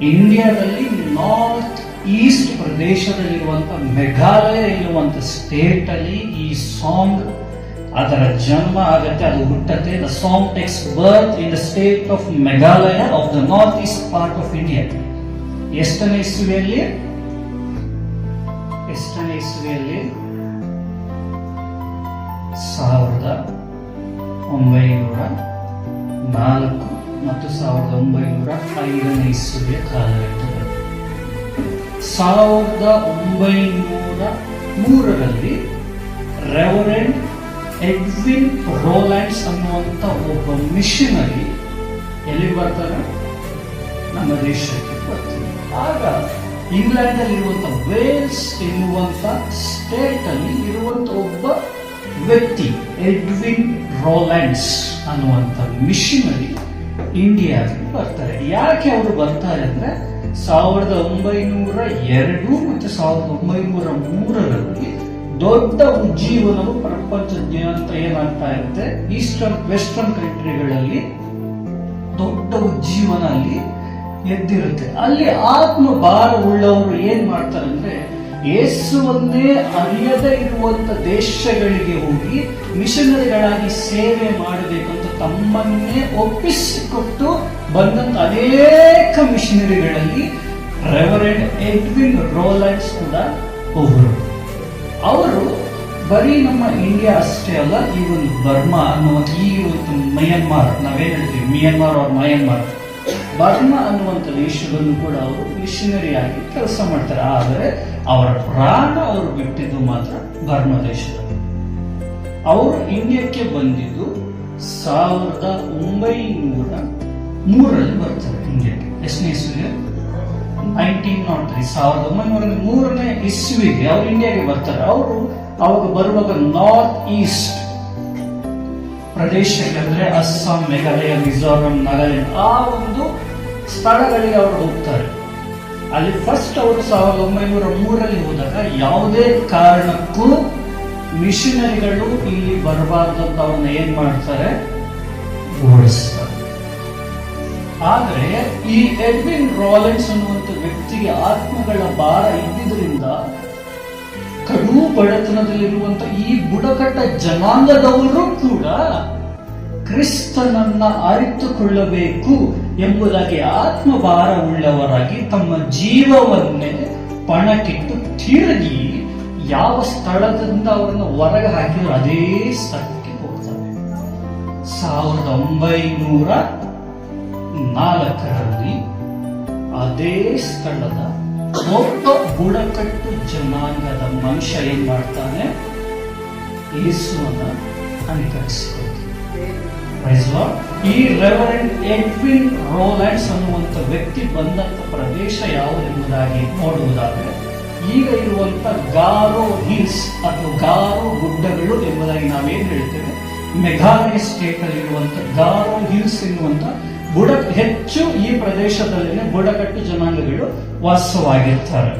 ಇಂಡಿಯಾದಲ್ಲಿ north East ಪ್ರದೇಶದಲ್ಲಿರುವಂಥ Meghalaya ಇರುವಂಥ ಸ್ಟೇಟಲ್ಲಿ ಈ ಸಾಂಗ್, ಅದರ ಜನ್ಮ ಆಗತ್ತೆ, ಅದು ಹುಟ್ಟತ್ತೆ. The song takes birth in the state of Meghalaya of the north east part of India ಎಷ್ಟನೇ ಇಸ್ವಿಯಲ್ಲಿ? ಎಷ್ಟನೇ ಇಸ್ವಿಯಲ್ಲಿ? ಸಾವಿರದ ಒಂಬೈನೂರ ನಾಲ್ಕು. ಮತ್ತು ಸಾವಿರದ ಒಂಬೈನೂರ ಐದನೇ ಕಾಲ ಕಾಲಘಟ್ಟದಲ್ಲಿ. ಸಾವಿರದ ಒಂಬೈನೂರ ಮೂರರಲ್ಲಿ ರೆವರೆಂಡ್ ಎಡ್ವಿನ್ ರೋಲ್ಯಾಂಡ್ಸ್ ಅನ್ನುವಂಥ ಒಬ್ಬ ಮಿಷನರಿ ಎಲ್ಲಿ ಬರ್ತಾರೆ? ನಮ್ಮ ದೇಶಕ್ಕೆ ಬರ್ತಾರೆ. ಆಗ ಇಂಗ್ಲೆಂಡ್ ಅಲ್ಲಿ ಇರುವಂತ ವೇಲ್ಸ್ ಎನ್ನುವಂತ ಸ್ಟೇಟ್ ಅಲ್ಲಿ ಇರುವಂತ ಒಬ್ಬ ವ್ಯಕ್ತಿ, ಎಡ್ವಿನ್ ರೋಲ್ಯಾಂಡ್ಸ್ ಅನ್ನುವಂತ ಮಿಷನರಿ ಇಂಡಿಯಾಗೆ ಬರ್ತಾರೆ. ಯಾಕೆ ಅವರು ಬರ್ತಾರೆ ಅಂದ್ರೆ ಸಾವಿರದ ಒಂಬೈನೂರ ಎರಡು ಮತ್ತು ಸಾವಿರದ ಒಂಬೈನೂರ ಮೂರರಲ್ಲಿ ದೊಡ್ಡ ಉಜ್ಜೀವನವು ಪ್ರಪಂಚದ್ಯಂತ ಏನಾಗ್ತಾ ಇರುತ್ತೆ? ಈಸ್ಟರ್ನ್, ವೆಸ್ಟರ್ನ್ ಕಂಟ್ರಿಗಳಲ್ಲಿ ದೊಡ್ಡ ಉಜ್ಜೀವನ ಅಲ್ಲಿ ಎದ್ದಿರುತ್ತೆ. ಅಲ್ಲಿ ಆತ್ಮ ಭಾರ ಉಳ್ಳವರು ಏನ್ ಮಾಡ್ತಾರೆ ಅಂದ್ರೆ ಯೇಸುವನ್ನೇ ಅರಿಯದೇ ಇರುವಂಥ ದೇಶಗಳಿಗೆ ಹೋಗಿ ಮಿಷನರಿಗಳಾಗಿ ಸೇವೆ ಮಾಡಬೇಕಂತ ತಮ್ಮನ್ನೇ ಒಪ್ಪಿಸಿಕೊಟ್ಟು ಬಂದಂಥ ಅನೇಕ ಮಿಷನರಿಗಳಲ್ಲಿ ರೆವರೆಂಡ್ ಎಡ್ವಿನ್ ರೋಲ್ಯಾಂಡ್ಸ್ ಕೂಡ ಒಬ್ಬರು ಅವರು ಬರೀ ನಮ್ಮ ಇಂಡಿಯಾ ಅಷ್ಟೇ ಅಲ್ಲ ಈ ಒಂದು ಬರ್ಮಾ ಅನ್ನೋ ಈ ಒಂದು ಮಯನ್ಮಾರ್, ನಾವೇನು ಹೇಳ್ತೀವಿ? ಮಿಯನ್ಮಾರ್ ಅವ್ರ ಮಯನ್ಮಾರ್. ಬರ್ಮಾ ಅನ್ನುವಂಥ ದೇಶದಲ್ಲೂ ಕೂಡ ಅವರು ಮಿಷನರಿಯಾಗಿ ಕೆಲಸ ಮಾಡ್ತಾರೆ. ಆದರೆ ಅವರ ಪ್ರಾಣ ಅವರು ಬಿಟ್ಟಿದ್ದು ಮಾತ್ರ ಬರ್ಮ ದೇಶದಲ್ಲಿ. ಅವರು ಇಂಡಿಯಾಕ್ಕೆ ಬಂದಿದ್ದು ಸಾವಿರದ ಒಂಬೈನೂರ ಮೂರರಲ್ಲಿ ಬರ್ತಾರೆ ಇಂಡಿಯಾಕ್ಕೆ ಎಷ್ಟನೇ ಇಸ್ವಿಗೆ? ನೈನ್ಟೀನ್ ನಾಟ್ ತ್ರೀ ಸಾವಿರದ ಒಂಬೈನೂರ ಮೂರನೇ ಇಸ್ವಿಗೆ ಅವರು ಇಂಡಿಯಾಗೆ ಬರ್ತಾರೆ. ಅವರು ಅವಾಗ ಬರುವಾಗ ನಾರ್ತ್ ಈಸ್ಟ್ ಪ್ರದೇಶಕ್ಕೆ ಅಂದ್ರೆ ಅಸ್ಸಾಂ, ಮೇಘಾಲಯ, ಮಿಜೋರಾಂ, ನಾಗಾಲ್ಯಾಂಡ್ ಆ ಒಂದು ಸ್ಥಳಗಳಿಗೆ ಅವರು ಹೋಗ್ತಾರೆ. ಅಲ್ಲಿ ಫಸ್ಟ್ ಅವರು ಸಾವಿರದ ಒಂಬೈನೂರ ಮೂರಲ್ಲಿ ಹೋದಾಗ ಯಾವುದೇ ಕಾರಣಕ್ಕೂ ಮಿಷನರಿಗಳು ಇಲ್ಲಿ ಬರಬಾರ್ದು ಅಂತ ಅವ್ರನ್ನ ಏನ್ ಮಾಡ್ತಾರೆ? ಓಡಿಸ್ತಾರೆ. ಆದ್ರೆ ಈ ಎಡ್ವಿನ್ ರಾಲೆನ್ಸ್ ಅನ್ನುವಂಥ ವ್ಯಕ್ತಿಗೆ ಆತ್ಮಗಳ ಭಾರ ಇದ್ದಿದ್ರಿಂದ ಕಡು ಬಡತನದಲ್ಲಿರುವಂತ ಈ ಬುಡಕಟ್ಟ ಜನಾಂಗದವರು ಕೂಡ ಕ್ರಿಸ್ತನನ್ನ ಅರಿತುಕೊಳ್ಳಬೇಕು ಎಂಬುದಾಗಿ ಆತ್ಮಭಾರ ಉಳ್ಳವರಾಗಿ ತಮ್ಮ ಜೀವವನ್ನೇ ಪಣಕ್ಕಿಟ್ಟು ತಿರುಗಿ ಯಾವ ಸ್ಥಳದಿಂದ ಅವರನ್ನು ಹೊರಗೆ ಹಾಕಿದ್ರು ಅದೇ ಸ್ಥಳಕ್ಕೆ ಹೋಗ್ತಾರೆ. ಸಾವಿರದ ಒಂಬೈನೂರ ನಾಲ್ಕರಲ್ಲಿ ಅದೇ ಸ್ಥಳದ ಒಬ್ಬ ಬುಡಕಟ್ಟು ಜನಾಂಗದ ಮನುಷ್ಯ ಏನ್ ಮಾಡ್ತಾನೆ? ಯೇಸುವನ್ನ ಅನುಕರಿಸಬಹುದು ಈ ರೆವರೆಂಡ್ ಎಡ್ವಿನ್ ರೋಲ್ಯಾಂಡ್ಸ್ ಅನ್ನುವಂತ ವ್ಯಕ್ತಿ ಬಂದಂತ ಪ್ರದೇಶ ಯಾವುದೆಂಬುದಾಗಿ ನೋಡುವುದಾದರೆ, ಈಗ ಇರುವಂತ ಗಾರೋ ಹಿಲ್ಸ್ ಅಥವಾ ಗಾರೋ ಗುಡ್ಡಗಳು ಎಂಬುದಾಗಿ ನಾವೇನು ಹೇಳ್ತೇವೆ? ಮೆಘಾಲಯ ಇರುವಂತ ಗಾರೋ ಹಿಲ್ಸ್ ಎನ್ನುವಂತ ಬುಡ ಹೆಚ್ಚು ಈ ಪ್ರದೇಶದಲ್ಲಿ ಬುಡಕಟ್ಟು ಜನಾಂಗಗಳು ವಾಸವಾಗಿರ್ತಾರೆ.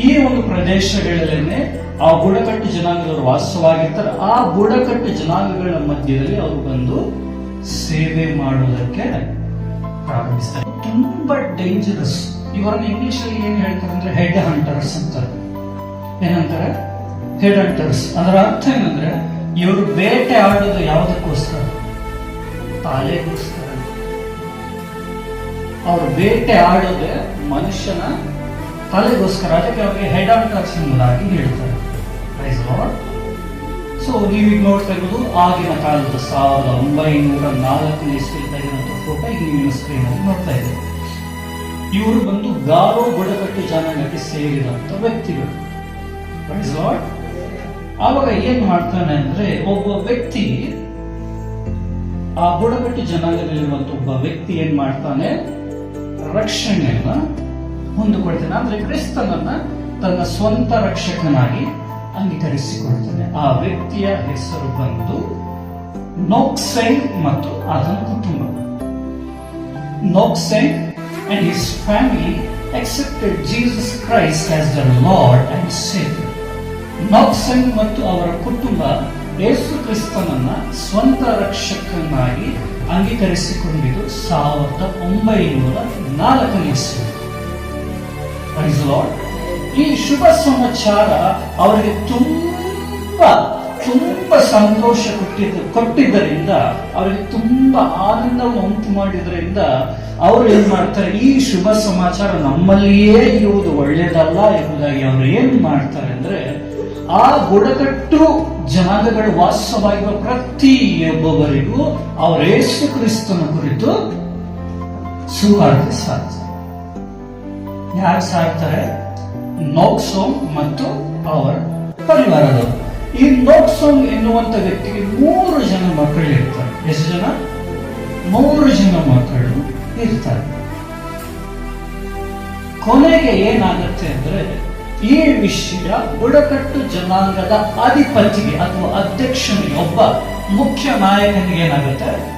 ಈ ಒಂದು ಪ್ರದೇಶಗಳಲ್ಲೇ ಆ ಬುಡಕಟ್ಟು ಜನಾಂಗದವರು ವಾಸವಾಗಿರ್ತಾರೆ. ಆ ಬುಡಕಟ್ಟು ಜನಾಂಗಗಳ ಮಧ್ಯದಲ್ಲಿ ಅವರು ಬಂದು ಸೇವೆ ಮಾಡುವುದಕ್ಕೆ ಪ್ರಾರಂಭಿಸ್ತಾರೆ. ತುಂಬಾ ಡೇಂಜರಸ್ ಇವರನ್ನ ಇಂಗ್ಲಿಷ್ ಅಲ್ಲಿ ಏನ್ ಹೇಳ್ತಾರೆ ಅಂದ್ರೆ ಹೆಡ್ ಹಂಟರ್ಸ್ ಅಂತಾರೆ. ಏನಂತಾರೆ? ಹೆಡ್ ಹಂಟರ್ಸ್ ಅದರ ಅರ್ಥ ಏನಂದ್ರೆ ಇವರು ಬೇಟೆ ಆಡೋದು ಯಾವುದಕ್ಕೋಸ್ಕರ? ತಾಲೆಗೋಸ್ಕರ ಅವರು ಬೇಟೆ ಆಡೋದೇ ಮನುಷ್ಯನ ತಲೆಗೋಸ್ಕರ, ಅದಕ್ಕೆ ಅವರಿಗೆ ಹೆಡ್ ಆನ್ ಹಂಟರ್ಸ್ ಎಂಬುದಾಗಿ ಹೇಳ್ತಾರೆ. ಸೊ ನೀವೀಗ ನೋಡ್ತಾ ಇರೋದು ಆಗಿನ ಕಾಲದ ಸಾವಿರದ ಒಂಬೈನೂರ ನಾಲ್ಕನೇ ಇಸ್ವಿ ತೆಗೆದಂತ ಫೋಟೋ ಈಗ ನೀವು ಸ್ಕ್ರೀನ್ ಅಲ್ಲಿ ನೋಡ್ತಾ ಇದ್ದೀವಿ. ಇವರು ಬಂದು ಗಾರೋ ಬುಡಕಟ್ಟು ಜನಾಂಗಕ್ಕೆ ಸೇರಿದಂತ ವ್ಯಕ್ತಿಗಳು. ಆವಾಗ ಏನ್ ಮಾಡ್ತಾನೆ ಅಂದ್ರೆ, ಒಬ್ಬ ವ್ಯಕ್ತಿ ಆ ಬುಡಕಟ್ಟು ಜನಾಂಗದಲ್ಲಿರುವಂತ ಒಬ್ಬ ವ್ಯಕ್ತಿ ಏನ್ ಮಾಡ್ತಾನೆ ರಕ್ಷಣೆಯನ್ನ ಹೊಂದಿಕೊಳ್ತಾನೆ. ಅಂದ್ರೆ ಕ್ರಿಸ್ತನನ್ನ ತನ್ನ ಸ್ವಂತ ರಕ್ಷಕನಾಗಿ ಅಂಗೀಕರಿಸಿಕೊಳ್ತಾನೆ. ಆ ವ್ಯಕ್ತಿಯ ಹೆಸರು ಬಂದು ನೋಕ್ಸೈನ್ ಮತ್ತು ಆತನ ಕುಟುಂಬ. Nokseng and his family accepted Jesus Christ as the lord and Savior. Nokseng ಮತ್ತು ಅವರ ಕುಟುಂಬ ಯೇಸು ಕ್ರಿಸ್ತನನ್ನ ಸ್ವಂತ ರಕ್ಷಕನಾಗಿ ಅಂಗೀಕರಿಸಿಕೊಂಡಿದ್ದು ಸಾವಿರದ ಒಂಬೈನೂರ ನಾಲ್ಕನೇ Lord. ಈ ಶುಭ ಸಮಾಚಾರ ಅವರಿಗೆ ತುಂಬಾ ತುಂಬಾ ಸಂತೋಷ ಕೊಟ್ಟಿದ್ದ, ಕೊಟ್ಟಿದ್ದರಿಂದ, ಅವರಿಗೆ ತುಂಬಾ ಆನಂದವನ್ನು ಉಂಟು ಮಾಡಿದ್ರಿಂದ ಅವರು ಏನ್ ಮಾಡ್ತಾರೆ, ಈ ಶುಭ ಸಮಾಚಾರ ನಮ್ಮಲ್ಲಿಯೇ ಇರುವುದು ಒಳ್ಳೆಯದಲ್ಲ ಎಂಬುದಾಗಿ ಅವರು ಏನ್ ಮಾಡ್ತಾರೆ ಅಂದ್ರೆ, ಆ ಬುಡಕಟ್ಟು ಜನಾಂಗಗಳು ವಾಸವಾಗಿರುವ ಪ್ರತಿಯೊಬ್ಬೊಬ್ಬರಿಗೂ ಅವರ ಯೇಸು ಕ್ರಿಸ್ತನ ಕುರಿತು ಸುವಾರ್ತೆ ಸಾಧ್ಯ. ಯಾರು ಸಾಕ್ತಾರೆ ನೋಕ್ಸೋಮ್ ಮತ್ತು ಅವರ ಪರಿವಾರದವರು. ಈ ನೋಕ್ಸೋಮ್ ಎನ್ನುವಂತ ವ್ಯಕ್ತಿಗೆ ಮೂರು ಜನ ಮಕ್ಕಳು ಇರ್ತಾರೆ. ಎಷ್ಟು ಜನ? ಮೂರು ಜನ ಮಕ್ಕಳು ಇರ್ತಾರೆ. ಕೊನೆಗೆ ಏನಾಗುತ್ತೆ ಅಂದ್ರೆ, ಈ ವಿಷಯ ಬುಡಕಟ್ಟು ಜನಾಂಗದ ಅಧಿಪತಿಗೆ ಅಥವಾ ಅಧ್ಯಕ್ಷನಿಗೆ ಒಬ್ಬ ಮುಖ್ಯ ನಾಯಕನಿಗೆ ಏನಾಗುತ್ತೆ?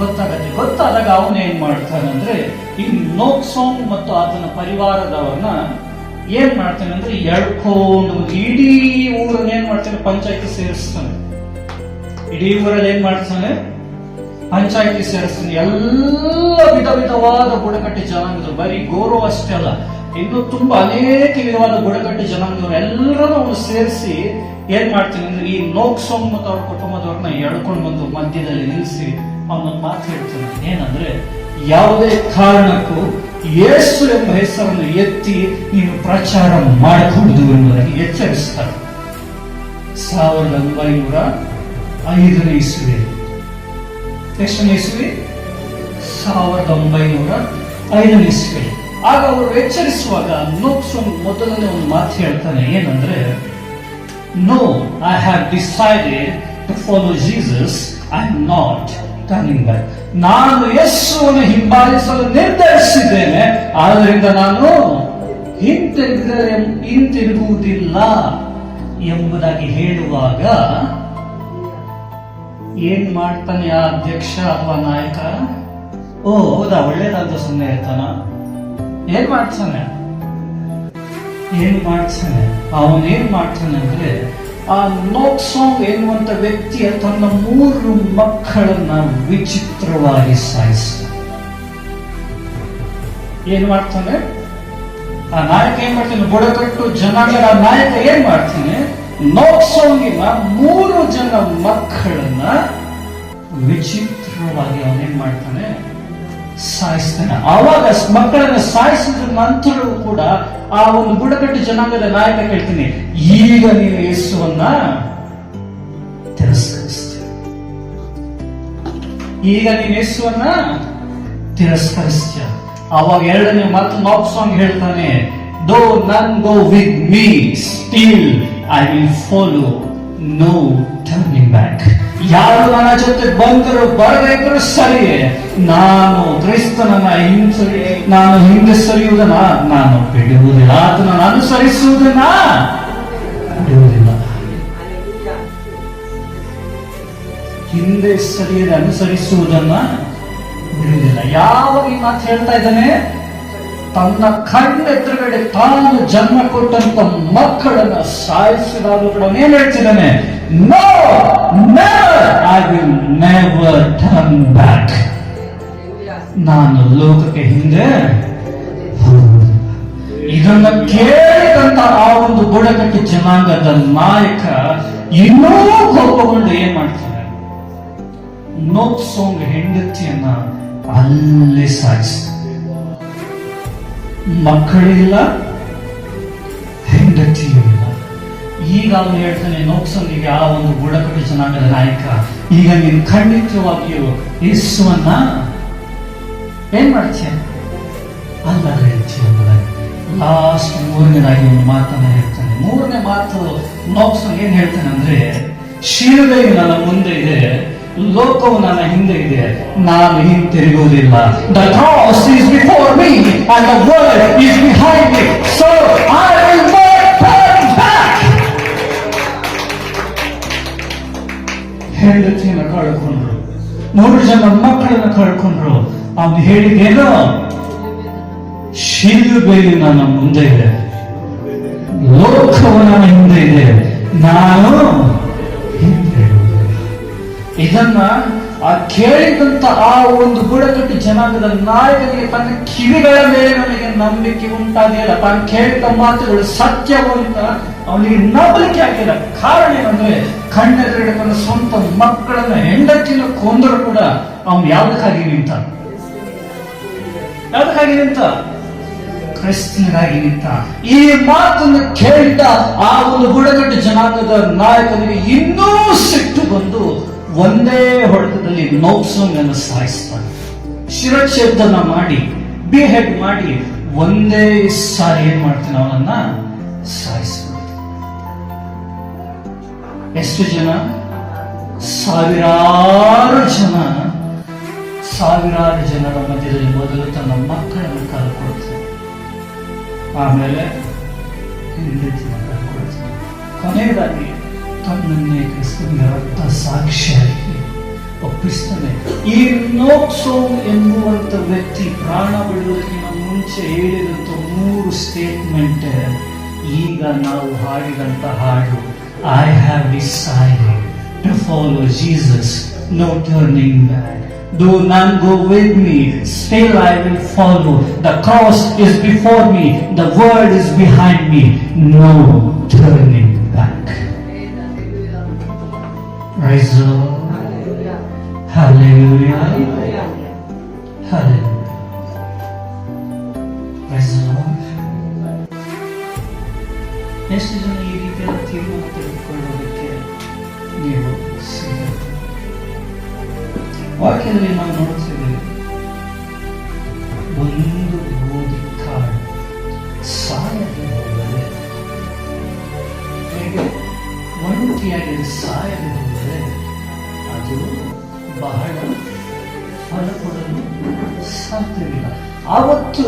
ಗೊತ್ತಾಗತ್ತೆ. ಗೊತ್ತಾದಾಗ ಅವನು ಏನು ಮಾಡ್ತಾನೆ ಅಂದ್ರೆ ಈ ನೋಕ್ಸೋಂಗ್ ಮತ್ತು ಆತನ ಪರಿವಾರದವರನ್ನ ಏನ್ ಮಾಡ್ತಾನೆ ಅಂದ್ರೆ ಎಳ್ಕೊಂಡು ಇಡೀ ಊರನ್ನ ಏನ್ ಮಾಡ್ತಾನೆ? ಪಂಚಾಯತಿ ಸೇರಿಸ್ತಾನೆ. ಇಡೀ ಊರಲ್ಲಿ ಏನ್ ಮಾಡ್ತಾನೆ? ಪಂಚಾಯತಿ ಸೇರಿಸ್ತಾನೆ. ಎಲ್ಲ ವಿಧ ವಿಧವಾದ ಬುಡಕಟ್ಟು ಜನಾಂಗದವರು. ಬರೀ ಗೌರವ ಅಷ್ಟೇ ಅಲ್ಲ, ಇನ್ನು ತುಂಬಾ ಅನೇಕ ವಿಧವಾದ ಬುಡಕಟ್ಟು ಜನಾಂಗದವರು ಎಲ್ಲರನ್ನೂ ಸೇರಿಸಿ ಏನ್ ಮಾಡ್ತೀನಿ ಅಂದ್ರೆ ಈ ನೋಕ್ಸೋಂಗ್ ಮತ್ತು ಅವ್ರ ಕುಟುಂಬದವ್ರನ್ನ ಎಳ್ಕೊಂಡು ಬಂದು ಮಧ್ಯದಲ್ಲಿ ನಿಲ್ಲಿಸಿ ಅವನೊಂದು ಮಾತು ಹೇಳ್ತಾನೆ ಏನಂದ್ರೆ, ಯಾವುದೇ ಕಾರಣಕ್ಕೂ ಯೇಸು ಎಂಬ ಹೆಸರನ್ನು ಎತ್ತಿ ನೀನು ಪ್ರಚಾರ ಮಾಡಬಹುದು ಎಂಬುದಾಗಿ ಎಚ್ಚರಿಸ್ತಾರೆ. ಸಾವಿರದ ಒಂಬೈನೂರ ಐದನೇ ಇಸುವೆ ಎಷ್ಟನೇ ಇಸುವೆ? ಸಾವಿರದ ಒಂಬೈನೂರ ಐದನೇ ಇಸುವೆ ಆಗ ಅವರು ಎಚ್ಚರಿಸುವಾಗ ನೋಕ್ಸೋನ್ ಮೊದಲನೇ ಒಂದು ಮಾತು ಹೇಳ್ತಾನೆ ಏನಂದ್ರೆ no I have decided to follow Jesus I not back ನಾನು ಯೇಸುವನ್ನು ಹಿಂಬಾಲಿಸಲು ನಿರ್ಧರಿಸಿದ್ದೇನೆ. ಆದ್ದರಿಂದ ನಾನು ಹಿಂತಿರುಗಿದರೆ ಹಿಂತಿರುಗುವುದಿಲ್ಲ ಎಂಬುದಾಗಿ ಹೇಳುವಾಗ ಏನ್ ಮಾಡ್ತಾನೆ ಆ ಅಧ್ಯಕ್ಷ ಅಥವಾ ನಾಯಕ? ಓ, ಹೌದಾ ಒಳ್ಳೇದಾದ ಸುಮ್ಮನೆ ಇರ್ತಾನ ಏನ್ ಮಾಡ್ತಾನೆ? ಏನ್ ಮಾಡ್ತಾನೆ? ಅವನೇನ್ ಮಾಡ್ತಾನೆ ಅಂದ್ರೆ ಆ ನೋಕ್ಸಾಂಗ್ ಎನ್ನುವಂತ ವ್ಯಕ್ತಿಯ ತನ್ನ ಮೂರು ಮಕ್ಕಳನ್ನ ವಿಚಿತ್ರವಾಗಿ ಸಾಯಿಸ್ತಾನೆ ಏನ್ ಮಾಡ್ತಾನೆ? ಆ ನಾಯಕ ಏನ್ ಮಾಡ್ತೀನಿ? ಬುಡಕಟ್ಟು ಜನಾಂಗದ ನಾಯಕ ಏನ್ ಮಾಡ್ತಾನೆ? ನೋಕ್ಸೋಂಗಿನ ಮೂರು ಜನ ಮಕ್ಕಳನ್ನ ವಿಚಿತ್ರವಾಗಿ ಅವನೇನ್ ಮಾಡ್ತಾನೆ? ಸಾಯಿಸ್ತಾನೆ. ಆವಾಗ ಮಕ್ಕಳನ್ನ ಸಾಯಿಸಿದ ನಂತರ ಕೂಡ ಆ ಒಂದು ಬುಡಕಟ್ಟು ಜನಾಂಗದ ನಾಯಕ ಕೇಳ್ತೀನಿ. ಈಗ ನೀನು ಯೇಸುವನ್ನ ತಿರಸ್ಕರಿಸ್ತೀನಿ ಈಗ ನೀನು ಯೇಸುವನ್ನ ತಿರಸ್ಕರಿಸ್ತೀಯ. ಅವಾಗ ಎರಡನೇ ಮತ್ತು ಮಾಪ್ ಸಾಂಗ್ ಹೇಳ್ತಾನೆ though none go with me still I will follow no turning back ಯಾರು ನನ್ನ ಜೊತೆ ಬಂದರು ಬರಬೇಕರು ಸರಿಯೇ. ನಾನು ಕ್ರಿಸ್ತನನ್ನ ಹಿಂಸರಿ ನಾನು ಹಿಂದೆ ಸರಿಯುವುದನ್ನ ನಾನು ಬಿಡುವುದಿಲ್ಲ. ಆತನನ್ನು ಅನುಸರಿಸುವುದನ್ನ ಬಿಡುವುದಿಲ್ಲ. ಹಿಂದೆ ಸರಿಯದೆ ಅನುಸರಿಸುವುದನ್ನ ಬಿಡುವುದಿಲ್ಲ. ಯಾವ ಈ ಮಾತು ಹೇಳ್ತಾ ಇದ್ದಾನೆ? ತನ್ನ ಕಣ್ಣೆದುರುಗಡೆ ತಾನು ಜನ್ಮ ಕೊಟ್ಟಂತ ಮಕ್ಕಳನ್ನ ಸಾಯಿಸಿದಾಗಲೂ ಕೂಡ ಏನ್ ಹೇಳ್ತಿದ್ದಾನೆ no I will never turn back ನಾನು ಲೋಕಕ್ಕೆ ಹಿಂದೆ. ಇದನ್ನ ಕೇಳಿದಂತ ಆ ಒಂದು ಬುಡಕಟ್ಟು ಜನಾಂಗದ ನಾಯಕ ಇನ್ನೂ ಕೋಪಗೊಂಡು ಏನ್ ಮಾಡ್ತಾರೆ ನೋಕ್ಸೋಂಗ್ ಹೆಂಡತಿಯನ್ನ ಅಲ್ಲೇ ಸಾಯಿಸ್ತಾರೆ ಮಕ್ಕಳಿಲ್ಲ ಹೆಂಡತಿಯೂ ಇಲ್ಲ ಈಗ ಅವನು ಹೇಳ್ತಾನೆ ನೋಕ್ಸಲ್ಲಿಗೆ ಆ ಒಂದು ಬುಡಕಟ್ಟು ಜನಾಂಗದ ನಾಯಕ, ಈಗ ನೀನು ಖಂಡಿತವಾಗಿಯೂ ಯೇಸುವನ್ನ ಏನ್ ಮಾಡ್ತೀಯ? ಅಲ್ಲ ಹೇಳ್ತೀಯ ಲಾಸ್ಟ್ ಮೂರನೇದಾಗಿ ಒಂದು ಮಾತನ್ನ ಹೇಳ್ತಾನೆ. ಮೂರನೇ ಮಾತು ನೋಕ್ಸಂಗ್ ಏನ್ ಹೇಳ್ತಾನೆ ಅಂದ್ರೆ ಶಿಲುಬೆಯು ನನ್ನ ಮುಂದೆ ಇದೆ ಲೋಕವು ನನ್ನ ಹಿಂದೆ ಇದೆ. ನಾನು ಹಿಂತಿರುಗುವುದಿಲ್ಲ the cross is before me and the world is behind me so I will not turn back ಹೆಂಡತಿಯನ್ನು ಕಳ್ಕೊಂಡ್ರು. ಮೂರು ಜನ ಮಕ್ಕಳನ್ನ ಕಳ್ಕೊಂಡ್ರು. ಅವನು ಹೇಳಿದೇನು ಶಿಲುಬೆಯು ನನ್ನ ಮುಂದೆ ಇದೆ. ಲೋಕವು ನನ್ನ ಹಿಂದೆ ಇದೆ. ನಾನು. ಇದನ್ನ ಆ ಕೇಳಿದಂತ ಆ ಒಂದು ಬುಡಕಟ್ಟು ಜನಾಂಗದ ನಾಯಕನಿಗೆ ತನ್ನ ಕಿವಿಗಳ ಮೇಲೆ ನನಗೆ ನಂಬಿಕೆ ಉಂಟಾಗಿಲ್ಲ ತಾನು ಕೇಳಿದ ಮಾತುಗಳು ಸತ್ಯವಂತ ಅವನಿಗೆ ನಂಬಲಿಕೆ ಆಗಿಲ್ಲ ಕಾರಣ ಏನಂದ್ರೆ, ಕಣ್ಣೆದುರುಗಡೆ ತನ್ನ ಸ್ವಂತ ಮಕ್ಕಳನ್ನ ಹೆಂಡತಿನ ಕೊಂದರು ಕೂಡ ಅವನು ಯಾವುದಕ್ಕಾಗಿ ನಿಂತ? ಯಾವುದಕ್ಕಾಗಿ ನಿಂತ? ಕ್ರಿಸ್ತನಿಗಾಗಿ ನಿಂತ. ಈ ಮಾತನ್ನು ಕೇಳಿದ ಆ ಒಂದು ಬುಡಕಟ್ಟು ಜನಾಂಗದ ನಾಯಕನಿಗೆ ಇನ್ನೂ ಸಿಟ್ಟು ಬಂದು ಒಂದೇ ಹೊಡೆತದಲ್ಲಿ ನೌಕ್ಸೋಂಗನ್ನು ಸಾಯಿಸ್ತಾನೆ ಶಿರಚ್ಛೇದನ ಮಾಡಿ, ಬಿಹೆಡ್ ಮಾಡಿ ಒಂದೇ ಸಾರಿ ಏನ್ ಮಾಡ್ತೀನಿ ಅವನನ್ನ? ಸಾಯಿಸ್ಬಿಡ್ತೀನಿ ಎಷ್ಟು ಜನ? ಸಾವಿರಾರು ಜನ. ಸಾವಿರಾರು ಜನರ ಮಧ್ಯದಲ್ಲಿ ಮೊದಲು ತನ್ನ ಮಕ್ಕಳನ್ನು ಕಳ್ಕೊಳ್ತಾನೆ. ಆಮೇಲೆ ಕಳ್ಕೊಳ್ತಾನೆ. ಕೊನೆಯದಾಗಿ ತನ್ನನ್ನೇ ಕ್ರಿಸ್ತನಿಗೆ ರಕ್ತ ಸಾಕ್ಷಿಯಾಗಿ ಒಪ್ಪಿಸ್ತಾನೆ ಈ ನೋಕ್ಸೋಮ್ ಎಂಬುವಂತ ವ್ಯಕ್ತಿ ಪ್ರಾಣ ಬಿಡುವುದಕ್ಕಿಂತ ಮುಂಚೆ ಹೇಳಿದಂತ ಮೂರು ಸ್ಟೇಟ್ಮೆಂಟ್ ಈಗ ನಾವು ಹಾಡಿದಂತ ಹಾಡು I have decided to follow Jesus no turning back Do none go with me, still I will follow. The cross is before me, the world is behind me. No turning Praise the Lord. Hallelujah. Hallelujah. Praise the Lord. ಎಷ್ಟು ಜನ ಈ ರೀತಿಯಾದ ತೀರ್ಮಾನ ತೆಗೆದುಕೊಳ್ಳೋದಕ್ಕೆ ನೀವು ಸಿದ್ಧ ವಾಕ್ಯದಲ್ಲಿ ನಾವು ನೋಡ್ತಿದ್ದೇವೆ ಬಹಳ ಫಲ ಕೊಡಲು ಸಾಧ್ಯವಿಲ್ಲ. ಆವತ್ತು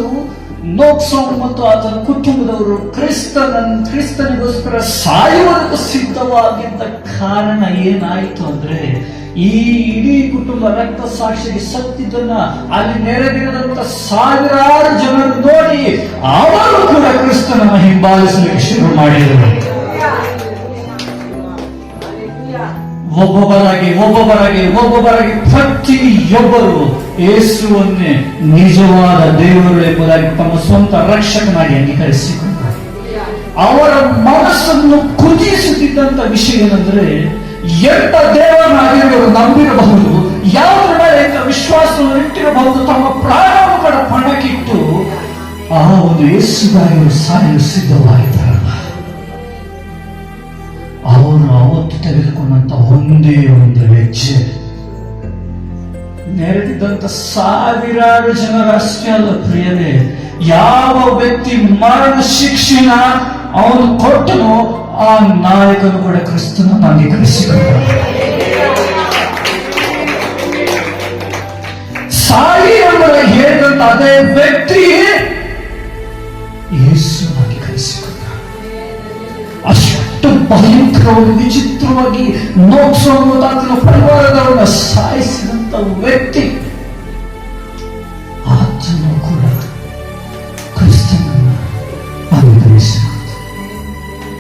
ನೋಕ್ಸೋನ್ ಮತ್ತು ಆತನ ಕುಟುಂಬದವರು ಕ್ರಿಸ್ತನ ಕ್ರಿಸ್ತನಿಗೋಸ್ಕರ ಸಾಯುವುದಕ್ಕೂ ಸಿದ್ಧವಾಗಿದ್ದ ಕಾರಣ ಏನಾಯಿತು ಅಂದ್ರೆ ಈ ಇಡೀ ಕುಟುಂಬ ರಕ್ತ ಸಾಕ್ಷಿಗೆ ಸತ್ತಿದ್ದನ್ನ ಅಲ್ಲಿ ನೆರೆದಿರದಂತ ಸಾವಿರಾರು ಜನರು ನೋಡಿ, ಅವರು ಕೂಡ ಕ್ರಿಸ್ತನನ್ನ ಹಿಂಬಾಲಿಸಲಿಕ್ಕೆ ಶುರು ಮಾಡಿದರು. ಒಬ್ಬೊಬ್ಬರಾಗಿ ಒಬ್ಬೊಬ್ಬರಾಗಿ ಒಬ್ಬೊಬ್ಬರಾಗಿ ಪ್ರತಿಯೊಬ್ಬರು ಯೇಸುವನ್ನೇ ನಿಜವಾದ ದೇವರು ಎಂಬುದಾಗಿ ತಮ್ಮ ಸ್ವಂತ ರಕ್ಷಕನಾಗಿ ಅಂಗೀಕರಿಸಿಕೊಂಡರು. ಅವರ ಮನಸ್ಸನ್ನು ಕುದಿಸುತ್ತಿದ್ದಂತ ವಿಷಯ ಏನಂದ್ರೆ ಎಂತ ದೇವರನ್ನಾಗಿರುವರು ನಂಬಿರಬಹುದು ಯಾವುದರ ಎಂತ ವಿಶ್ವಾಸವನ್ನು ಇಟ್ಟಿರಬಹುದು, ತಮ್ಮ ಪ್ರಾಣವನ್ನು ಪಣಕ್ಕಿಟ್ಟು ಆ ಒಂದು ಯೇಸುಗಾಗಿ ಸಾಯಲು ಸಿದ್ಧವಾಗಿದ್ದಾರಲ್ಲ ಸಾವಿರಾರು ಜನರ ಅಷ್ಟೇ ಅಲ್ಲ ಪ್ರಿಯರೇ ಯಾವ ವ್ಯಕ್ತಿ ಮರಣ ಶಿಕ್ಷಣ ಅವನು ಕೊಟ್ಟನು ಆ ನಾಯಕನು ಕೂಡ ಕ್ರಿಸ್ತನ ಕಲಿಸಿದ ಸಾಯಿ ಎಂಬುದ ಹೇಳಿದಂತ ಅದೇ ವ್ಯಕ್ತಿ ಯೇಸು ಅಷ್ಟು ಭಯಂಕರವಾಗಿ ವಿಚಿತ್ರವಾಗಿ ನೋಕ್ಸೋ ಪರಿವಾರದವನ್ನ ಸಾಯಿಸಿದಂತ ವ್ಯಕ್ತಿ.